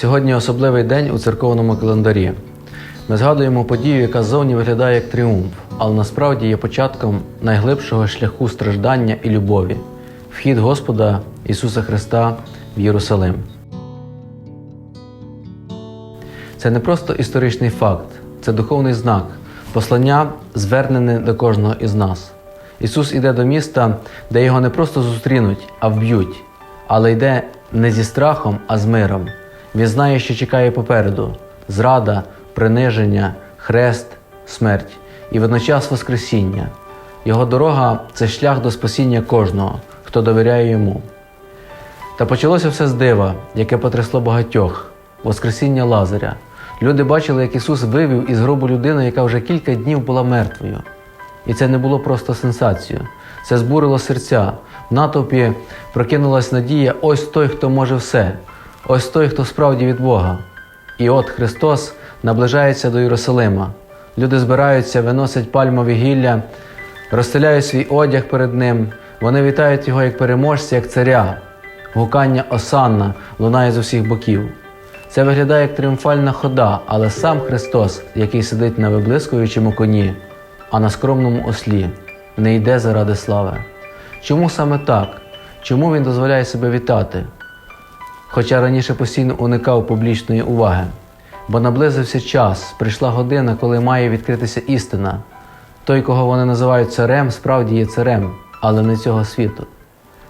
Сьогодні особливий день у церковному календарі. Ми згадуємо подію, яка ззовні виглядає як тріумф, але насправді є початком найглибшого шляху страждання і любові вхід Господа Ісуса Христа в Єрусалим. Це не просто історичний факт, це духовний знак, послання, звернене до кожного із нас. Ісус іде до міста, де його не просто зустрінуть, а вб'ють, але йде не зі страхом, а з миром. Він знає, що чекає попереду: зрада, приниження, хрест, смерть і водночас Воскресіння. Його дорога це шлях до спасіння кожного, хто довіряє йому. Та почалося все з дива, яке потрясло багатьох Воскресіння Лазаря. Люди бачили, як Ісус вивів із гробу людину, яка вже кілька днів була мертвою. І це не було просто сенсацією. Це збурило серця. В натовпі прокинулась надія: ось той, хто може все, ось той, хто справді від Бога. І от Христос наближається до Єрусалима. Люди збираються, виносять пальмові гілля, розстеляють свій одяг перед ним. Вони вітають його як переможця, як царя. Гукання Осанна лунає з усіх боків. Це виглядає як тріумфальна хода, але сам Христос, який сидить на виблискуючому коні, а на скромному ослі, не йде заради слави. Чому саме так? Чому він дозволяє себе вітати? Хоча раніше постійно уникав публічної уваги, бо наблизився час, прийшла година, коли має відкритися істина. Той, кого вони називають царем, справді є царем, але не цього світу.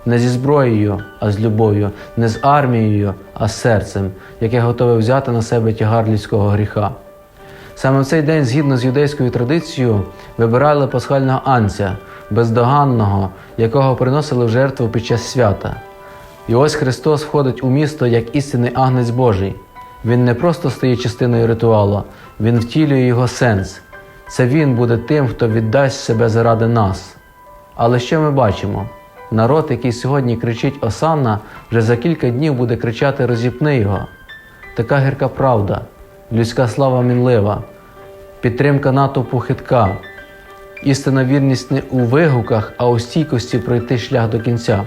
Не зі зброєю, а з любов'ю, не з армією, а з серцем, яке готове взяти на себе тягар людського гріха. Саме в цей день, згідно з юдейською традицією, вибирали пасхального анця, бездоганного, якого приносили в жертву під час свята. І ось Христос входить у місто як істинний агнець Божий. Він не просто стає частиною ритуалу, Він втілює його сенс. Це Він буде тим, хто віддасть себе заради нас. Але що ми бачимо? Народ, який сьогодні кричить Осанна, вже за кілька днів буде кричати Розіпни його. Така гірка правда, людська слава мінлива, підтримка натовпу хитка, істинна вірність не у вигуках, а у стійкості пройти шлях до кінця.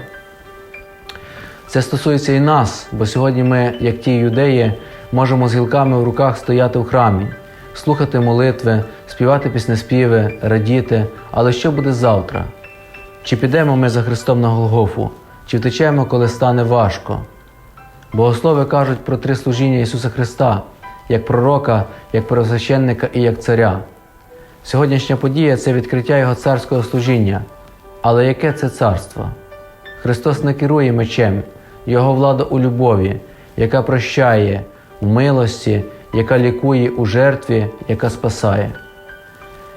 Це стосується і нас, бо сьогодні ми, як ті юдеї, можемо з гілками в руках стояти в храмі, слухати молитви, співати піснеспіви, радіти. Але що буде завтра? Чи підемо ми за Христом на Голгофу, чи втечемо, коли стане важко? Богослови кажуть про три служіння Ісуса Христа, як пророка, як первосвященника і як царя. Сьогоднішня подія це відкриття Його царського служіння. Але яке це царство? Христос не керує мечем, Його влада у любові, яка прощає, в милості, яка лікує у жертві, яка спасає.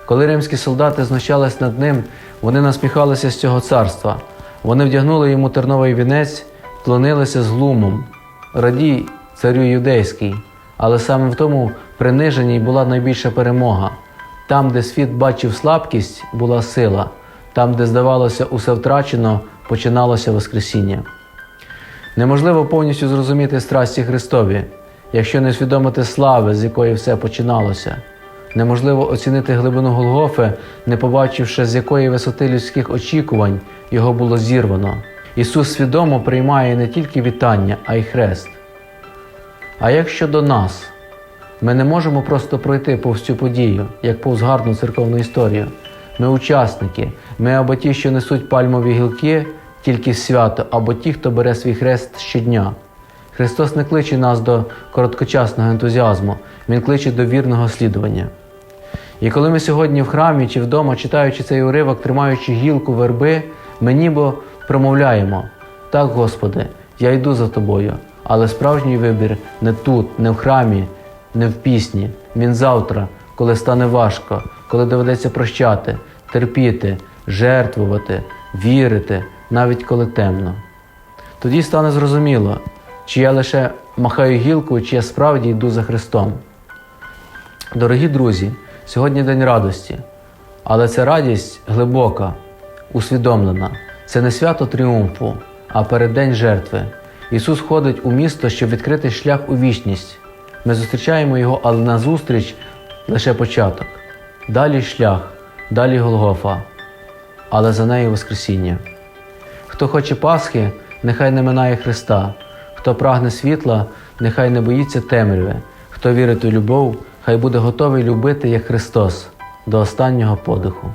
Коли римські солдати знущались над ним, вони насміхалися з цього царства. Вони вдягнули йому терновий вінець, вклонилися з глумом. Радій, царю юдейський, але саме в тому приниженні була найбільша перемога. Там, де світ бачив слабкість, була сила, там, де здавалося, усе втрачено, починалося Воскресіння. Неможливо повністю зрозуміти страсті Христові, якщо не усвідомити слави, з якої все починалося. Неможливо оцінити глибину Голгофи, не побачивши, з якої висоти людських очікувань його було зірвано. Ісус свідомо приймає не тільки вітання, а й хрест. А як щодо нас, ми не можемо просто пройти повз цю подію, як повз гарну церковну історію. Ми учасники, ми або ті, що несуть пальмові гілки тільки свято, або ті, хто бере свій хрест щодня. Христос не кличе нас до короткочасного ентузіазму, Він кличе до вірного слідування. І коли ми сьогодні в храмі чи вдома, читаючи цей уривок, тримаючи гілку верби, ми ніби промовляємо: так, Господи, я йду за тобою, але справжній вибір не тут, не в храмі, не в пісні. Він завтра, коли стане важко, коли доведеться прощати, терпіти, жертвувати, вірити, навіть коли темно. Тоді стане зрозуміло, чи я лише махаю гілку, чи я справді йду за Христом. Дорогі друзі, сьогодні день радості, але ця радість глибока, усвідомлена. Це не свято тріумфу, а переддень жертви. Ісус ходить у місто, щоб відкрити шлях у вічність. Ми зустрічаємо Його, але назустріч лише початок. Далі шлях, далі Голгофа, але за нею Воскресіння. Хто хоче Пасхи, нехай не минає Христа. Хто прагне світла, нехай не боїться темряви. Хто вірить у любов, хай буде готовий любити як Христос до останнього подиху.